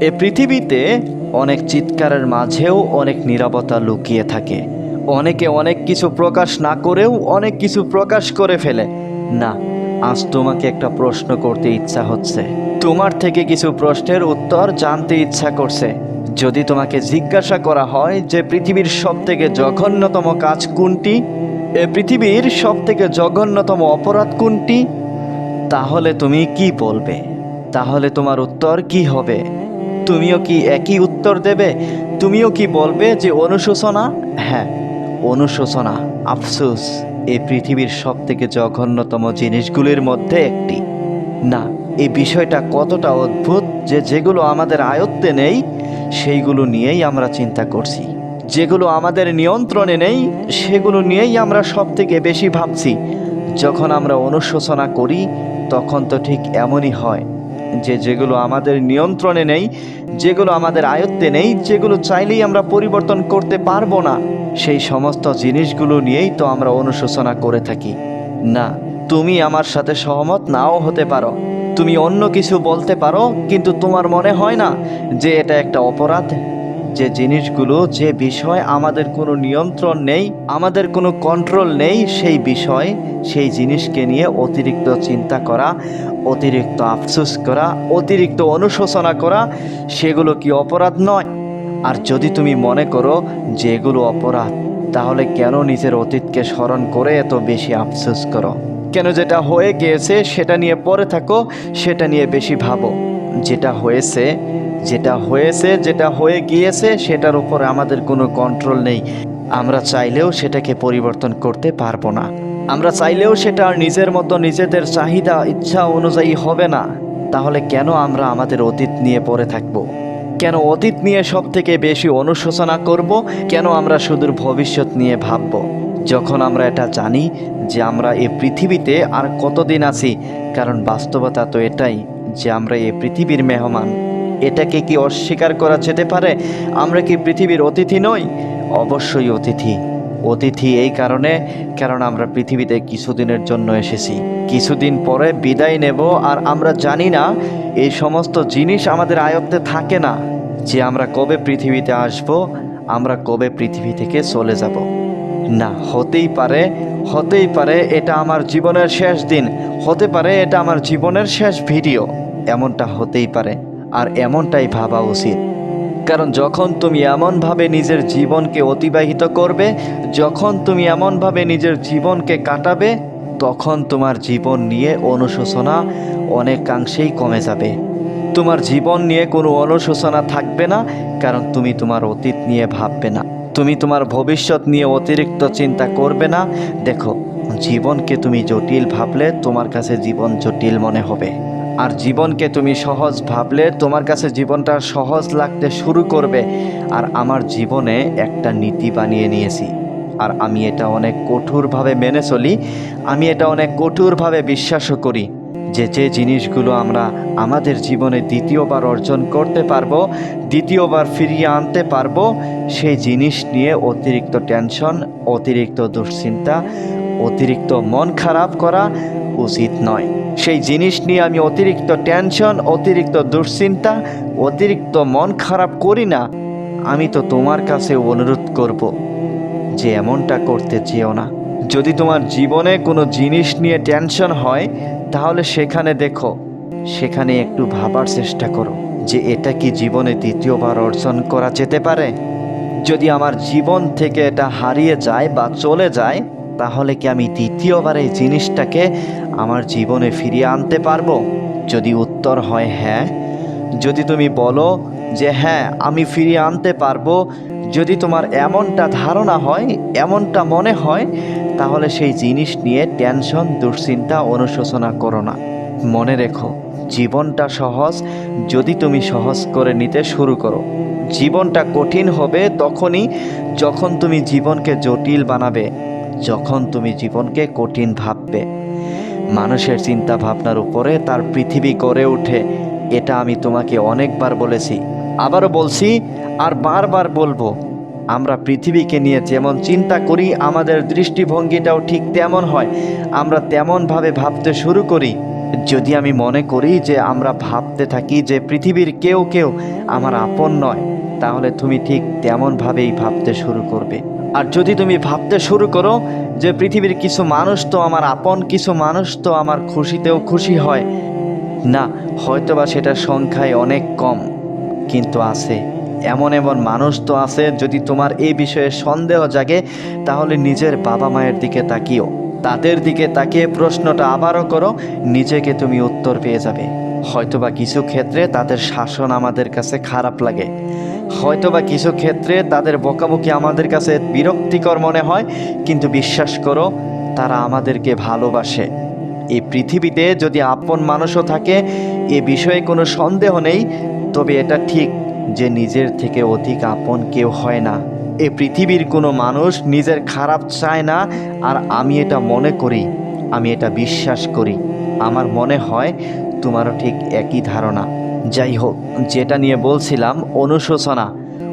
এ পৃথিবীতে অনেক চিৎকারের মাঝেও অনেক নীরবতা লুকিয়ে থাকে। অনেকে অনেক কিছু প্রকাশ না করেও অনেক কিছু প্রকাশ করে ফেলে। না, আজ তোমাকে একটা প্রশ্ন করতে ইচ্ছা হচ্ছে। তোমার থেকে কিছু প্রশ্নের উত্তর জানতে ইচ্ছা করছে। যদি তোমাকে জিজ্ঞাসা করা হয় যে পৃথিবীর সব থেকে জঘন্যতম কাজ কোনটি, এ পৃথিবীর সব থেকে জঘন্যতম অপরাধ কোনটি, তাহলে তুমি কি বলবে? তাহলে তোমার উত্তর কি হবে? তুমিও কি একই উত্তর দেবে? তুমিও কি বলবে যে অনুশোচনা? হ্যাঁ অনুশোচনা, আফসোস এই পৃথিবীর সব থেকে জঘন্যতম জিনিসগুলির মধ্যে একটি। না এই বিষয়টা কতটা অদ্ভুত যে যেগুলো আমাদের আয়ত্তে নেই, সেইগুলো নিয়েই আমরা চিন্তা করছি। যেগুলো আমাদের নিয়ন্ত্রণে নেই, সেগুলো নিয়েই আমরা সব থেকে বেশি ভাবছি। যখন আমরা অনুশোচনা করি, তখন তো ঠিক এমনই হয়। যে যেগুলো আমাদের নিয়ন্ত্রণে নেই, যেগুলো আমাদের আয়ত্তে নেই, যেগুলো চাইলেই আমরা পরিবর্তন করতে পারব না, সেই সমস্ত জিনিসগুলো নিয়েই তো আমরা অনুশোচনা করে থাকি। না, তুমি আমার সাথে সহমত নাও হতে পারো। তুমি অন্য কিছু বলতে পারো, কিন্তু তোমার মনে হয় না যে এটা একটা অপরাধ? যে জিনিসগুলো, যে বিষয় আমাদের কোনো নিয়ন্ত্রণ নেই, আমাদের কোনো কন্ট্রোল নেই, সেই বিষয়, সেই জিনিসকে নিয়ে অতিরিক্ত চিন্তা করা, অতিরিক্ত আফসোস করা, অতিরিক্ত অনুশোচনা করা, সেগুলো কি অপরাধ নয়? আর যদি তুমি মনে করো যে এগুলো অপরাধ, তাহলে কেন নিজের অতীতকে স্মরণ করে এত বেশি আফসোস করো? কেন যেটা হয়ে গিয়েছে সেটা নিয়ে পরে থাকো, সেটা নিয়ে বেশি ভাবো। যেটা হয়েছে যেটা হয়েছে, যেটা হয়ে গিয়েছে, সেটার উপরে আমাদের কোনো কন্ট্রোল নেই। আমরা চাইলেও সেটাকে পরিবর্তন করতে পারব না। আমরা চাইলেও সেটা নিজের মতো নিজেদের চাহিদা, ইচ্ছা অনুযায়ী হবে না। তাহলে কেন আমরা আমাদের অতীত নিয়ে পড়ে থাকব? কেন অতীত নিয়ে সব থেকে বেশি অনুশোচনা করব? কেন আমরা সুদূর ভবিষ্যৎ নিয়ে ভাবব? যখন আমরা এটা জানি যে আমরা এই পৃথিবীতে আর কতদিন আছি, কারণ বাস্তবতা তো এটাই যে আমরা এই পৃথিবীর মেহমান। এটাকে কি অস্বীকার করা যেতে পারে? আমরা কি পৃথিবীর অতিথি নই? অবশ্যই অতিথি। অতিথি এই কারণে, কারণ আমরা পৃথিবীতে কিছুদিনের জন্য এসেছি। কিছুদিন পরে বিদায় নেব, আর আমরা জানি না, এই সমস্ত জিনিস আমাদের আয়ত্তে থাকে না যে আমরা কবে পৃথিবীতে আসব, আমরা কবে পৃথিবী থেকে চলে যাব। না, হতেই পারে হতেই পারে এটা আমার জীবনের শেষ দিন, হতে পারে এটা আমার জীবনের শেষ ভিডিও, এমনটা হতেই পারে। আর এমনটাই ভাবা উচিত। কারণ যখন তুমি এমনভাবে নিজের জীবনকে অতিবাহিত করবে, যখন তুমি এমনভাবে নিজের জীবনকে কাটাবে, তখন তোমার জীবন নিয়ে অনুশোচনা অনেকাংশেই কমে যাবে। তোমার জীবন নিয়ে কোনো অনুশোচনা থাকবে না, কারণ তুমি তোমার অতীত নিয়ে ভাববে না। তুমি তোমার ভবিষ্যৎ নিয়ে অতিরিক্ত চিন্তা করবে না। দেখো, জীবনকে তুমি জটিল ভাবলে তোমার কাছে জীবন জটিল মনে হবে। আর জীবনকে তুমি সহজ ভাবলে তোমার কাছে জীবনটা সহজ লাগতে শুরু করবে। আর আমার জীবনে একটা নীতি বানিয়ে নিয়েছি। আর আমি এটা অনেক কঠোরভাবে মেনে চলি। আমি এটা অনেক কঠোরভাবে বিশ্বাসও করি যে যে জিনিসগুলো আমরা আমাদের জীবনে দ্বিতীয়বার অর্জন করতে পারব, দ্বিতীয়বার ফিরিয়ে আনতে পারব, সেই জিনিস নিয়ে অতিরিক্ত টেনশন, অতিরিক্ত দুশ্চিন্তা অতিরিক্ত মন খারাপ করা উচিত নয়। সেই জিনিস নিয়ে আমি অতিরিক্ত টেনশন, অতিরিক্ত দুশ্চিন্তা, অতিরিক্ত মন খারাপ করি না, আমি তো তোমার কাছে অনুরোধ করব যে এমনটা করতে চেও না। যদি তোমার জীবনে কোনো জিনিস নিয়ে টেনশন হয়, তাহলে সেখানে দেখো, সেখানে একটু ভাবার চেষ্টা করো যে এটা কি জীবনে দ্বিতীয়বার অর্জন করা যেতে পারে। যদি আমার জীবন থেকে এটা হারিয়ে যায় বা চলে যায় তাহলে কি আমি দ্বিতীয়বার এই জিনিসটাকে আমার জীবনে ফিরিয়ে আনতে পারব? যদি উত্তর হয় হ্যাঁ। যদি তুমি বলো যে হ্যাঁ আমি ফিরিয়ে আনতে পারব। যদি তোমার এমনটা ধারণা হয়, এমনটা মনে হয়, তাহলে সেই জিনিস নিয়ে টেনশন, দুশ্চিন্তা অনুশোচনা করো না। মনে রেখো, জীবনটা সহজ। যদি তুমি সহজ করে নিতে শুরু করো, জীবনটা কঠিন হবে তখনই যখন তুমি জীবনকে জটিল বানাবে। যখন তুমি জীবনকে কঠিন ভাববে, মানুষের চিন্তা ভাবনার উপরে তার পৃথিবী গড়ে ওঠে। এটা আমি তোমাকে অনেকবার বলেছি, আবারও বলছি আর বারবার বলব, আমরা পৃথিবীকে নিয়ে যেমন চিন্তা করি, আমাদের দৃষ্টিভঙ্গিটাও ঠিক তেমন হয়। আমরা তেমনভাবে ভাবতে শুরু করি, যদি আমি মনে করি যে আমরা ভাবতে থাকি যে পৃথিবীর কেউ কেউ আমার আপন নয়, তাহলে তুমি ঠিক তেমনভাবেই ভাবতে শুরু করবে। আর যদি তুমি ভাবতে শুরু করো যে পৃথিবীর কিছু মানুষ তো আমার আপন, কিছু মানুষ তো আমার খুশিতেও খুশি হয়। না, হয়তোবা সেটা সংখ্যায় অনেক কম, কিন্তু আছে। এমন এমন মানুষ তো আছে যদি তোমার এই বিষয়ে সন্দেহ জাগে, তাহলে নিজের বাবা মায়ের দিকে তাকিও। তাদের দিকে তাকিয়ে প্রশ্নটা আবারও করো, নিজেকে তুমি উত্তর পেয়ে যাবে। হয়তোবা কিছু ক্ষেত্রে তাদের শাসন আমাদের কাছে খারাপ লাগে। হয়তোবা কিছু ক্ষেত্রে তাদের বকাবকি আমাদের কাছে বিরক্তিকর মনে হয়, কিন্তু বিশ্বাস করো, তারা আমাদেরকে ভালোবাসে। এই পৃথিবীতে যদি আপন মানুষও থাকে, এ বিষয়ে কোনো সন্দেহ নেই, তবে এটা ঠিক যে নিজের থেকে অধিক আপন কেউ হয় না। এ পৃথিবীর কোনো মানুষ নিজের খারাপ চায় না, আর আমি এটা মনে করি, আমি এটা বিশ্বাস করি। আমার মনে হয় তোমারও ঠিক একই ধারণা। যাই হোক যেটা নিয়ে বলছিলাম অনুশোচনা।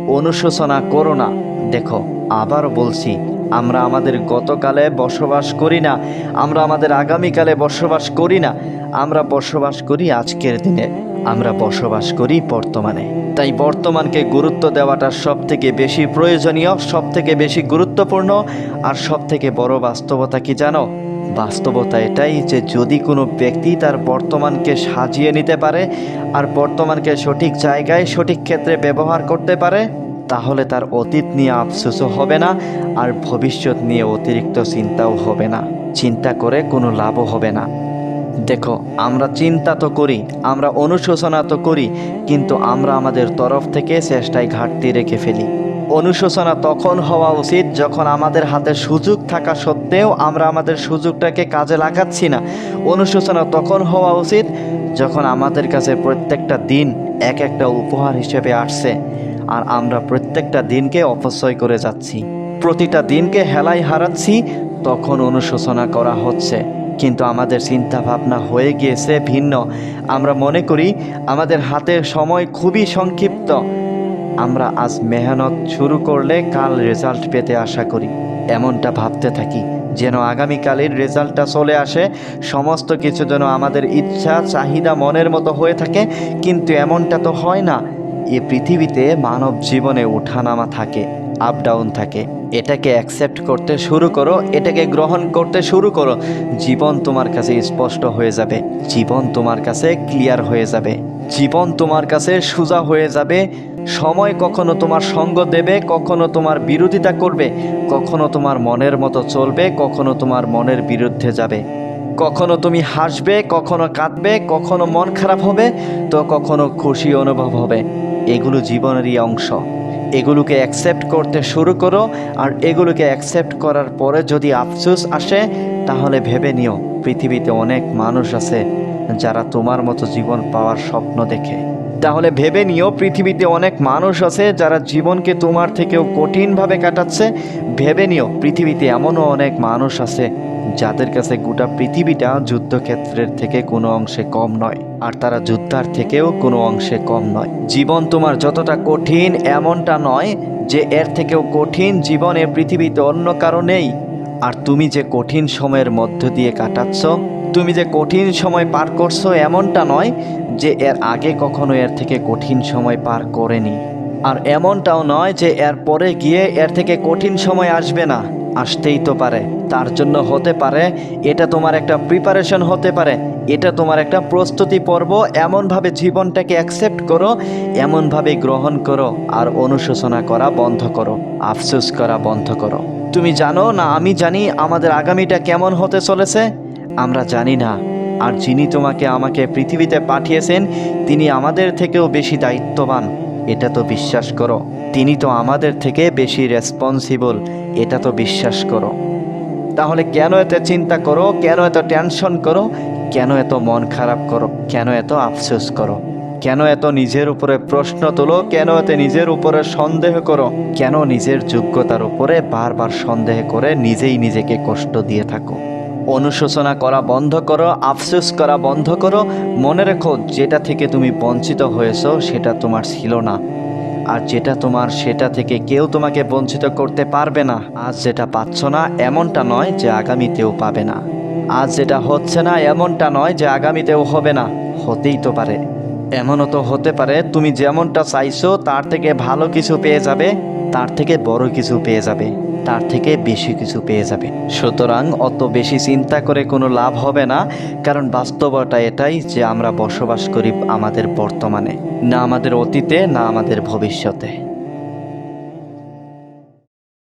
অনুশোচনা করো না। দেখো, আবারও বলছি, আমরা আমাদের গতকালে বসবাস করি না, আমরা আমাদের আগামীকালে বসবাস করি না, আমরা বসবাস করি আজকের দিনে, আমরা বসবাস করি বর্তমানে। তাই বর্তমানকে গুরুত্ব দেওয়াটা সব থেকে বেশি প্রয়োজনীয় সব থেকে বেশি গুরুত্বপূর্ণ, আর সব থেকে বড় বাস্তবতা কি জানো? বাস্তবতা এটাই যে যদি কোনো ব্যক্তি তার বর্তমানকে সাজিয়ে নিতে পারে আর বর্তমানকে সঠিক জায়গায়, সঠিক ক্ষেত্রে ব্যবহার করতে পারে, তাহলে তার অতীত নিয়ে আফসোসও হবে না আর ভবিষ্যৎ নিয়ে অতিরিক্ত চিন্তাও হবে না। চিন্তা করে কোনো লাভও হবে না। দেখো, আমরা চিন্তা তো করি, আমরা অনুশোচনা তো করি, কিন্তু আমরা আমাদের তরফ থেকে চেষ্টায় ঘাটতি রেখে ফেলি। অনুশোচনা তখন হওয়া উচিত যখন আমাদের হাতে সুযোগ থাকা সত্ত্বেও আমরা আমাদের সুযোগটাকে কাজে লাগাচ্ছি না। অনুশোচনা তখন হওয়া উচিত যখন আমাদের কাছে প্রত্যেকটা দিন এক একটা উপহার হিসেবে আসছে আর আমরা প্রত্যেকটা দিনকে অপচয় করে যাচ্ছি। প্রতিটা দিনকে হেলাই হারাচ্ছি, তখন অনুশোচনা করা হচ্ছে। কিন্তু আমাদের চিন্তা ভাবনা হয়ে গিয়েছে ভিন্ন। আমরা মনে করি আমাদের হাতের সময় খুবই সংক্ষিপ্ত। আমরা আজ মেহনত শুরু করলে কাল রেজাল্ট পেতে আশা করি। এমনটা ভাবতে থাকি, যেন আগামীকালের রেজাল্টটা চলে আসে, সমস্ত কিছু যেন আমাদের ইচ্ছা, চাহিদা, মনের মতো হয়ে থাকে, কিন্তু এমনটা তো হয় না। এ পৃথিবীতে মানব জীবনে ওঠানামা থাকে আপ ডাউন থাকে। এটাকে অ্যাকসেপ্ট করতে শুরু করো, এটাকে গ্রহণ করতে শুরু করো। জীবন তোমার কাছে স্পষ্ট হয়ে যাবে, জীবন তোমার কাছে ক্লিয়ার হয়ে যাবে। জীবন তোমার কাছে সোজা হয়ে যাবে। সময় কখনো তোমার সঙ্গ দেবে, কখনো তোমার বিরোধিতা করবে, কখনো তোমার মনের মতো চলবে, কখনো তোমার মনের বিরুদ্ধে যাবে। কখনো তুমি হাসবে, কখনো কাঁদবে, কখনো মন খারাপ হবে, তো কখনো খুশি অনুভব হবে। এগুলো জীবনেরই অংশ। এগুলোকে অ্যাকসেপ্ট করতে শুরু করো, আর এগুলোকে অ্যাকসেপ্ট করার পরে যদি আফসোস আসে, তাহলে ভেবে নিও, পৃথিবীতে অনেক মানুষ আছে যারা তোমার মতো জীবন পাওয়ার স্বপ্ন দেখে। তাহলে ভেবে নিও, পৃথিবীতে অনেক মানুষ আছে যারা জীবনকে তোমার থেকেও কঠিনভাবে কাটাচ্ছে। ভেবে নিও, পৃথিবীতে এমনও অনেক মানুষ আছে যাদের কাছে গোটা পৃথিবীটা যুদ্ধক্ষেত্রের থেকে কোনো অংশে কম নয়, আর তারা যুদ্ধার থেকেও কোনো অংশে কম নয়। জীবন তোমার যতটা কঠিন এমনটা নয় যে এর থেকেও কঠিন জীবনে পৃথিবীতে অন্য কারও নেই। আর তুমি যে কঠিন সময়ের মধ্য দিয়ে কাটাচ্ছ তুমি যে কঠিন সময় পার করছ এমনটা নয় যে এর আগে কখনো এর থেকে কঠিন সময় পার করেনি। আর এমনটাও নয় যে এর পরে গিয়ে এর থেকে কঠিন সময় আসবে না। আসতেই তো পারে। তার জন্য হতে পারে, এটা তোমার একটা প্রিপারেশন হতে পারে, এটা তোমার একটা প্রস্তুতি পর্ব। এমনভাবে জীবনটাকে অ্যাকসেপ্ট করো, এমনভাবে গ্রহণ করো, আর অনুশোচনা করা বন্ধ করো, আফসোস করা বন্ধ করো। তুমি জানো না, আমি জানি আমাদের আগামীটা কেমন হতে চলেছে? আমরা জানি না। আর যিনি তোমাকে আমাকে পৃথিবীতে পাঠিয়েছেন, তিনি আমাদের থেকেও বেশি দায়িত্ববান। এটা তো বিশ্বাস করো, তিনি তো আমাদের থেকে বেশি রেসপন্সিবল এটা তো বিশ্বাস করো। তাহলে কেন এত চিন্তা করো, কেন এত টেনশন করো, কেন এত মন খারাপ করো, কেন এত আফসোস করো? কেন এত নিজের উপরে প্রশ্ন তোলো, কেন এত নিজের উপরে সন্দেহ করো? কেন নিজের যোগ্যতার উপরে বারবার সন্দেহ করে নিজেই নিজেকে কষ্ট দিয়ে থাকো? অনুশোচনা করা বন্ধ করো, আফসোস করা বন্ধ করো। মনে রেখো, যেটা থেকে তুমি বঞ্চিত হয়েছো, সেটা তোমার ছিল না। আর যেটা তোমার, সেটা থেকে কেউ তোমাকে বঞ্চিত করতে পারবে না। আজ যেটা পাচ্ছ না, এমনটা নয় যে আগামীতেও পাবে না। আজ যেটা হচ্ছে না, এমনটা নয় যে আগামীতেও হবে না। হতেই তো পারে। এমনও তো হতে পারে, তুমি যেমনটা চাইছো, তার থেকে ভালো কিছু পেয়ে যাবে, তার থেকে বড় কিছু পেয়ে যাবে। তার থেকে বেশি কিছু পেয়ে যাবে। সুতরাং অত বেশি চিন্তা করে কোনো লাভ হবে না, কারণ বাস্তবতা এটাই যে আমরা বসবাস করি আমাদের বর্তমানে, না আমাদের অতীতে, না আমাদের ভবিষ্যতে।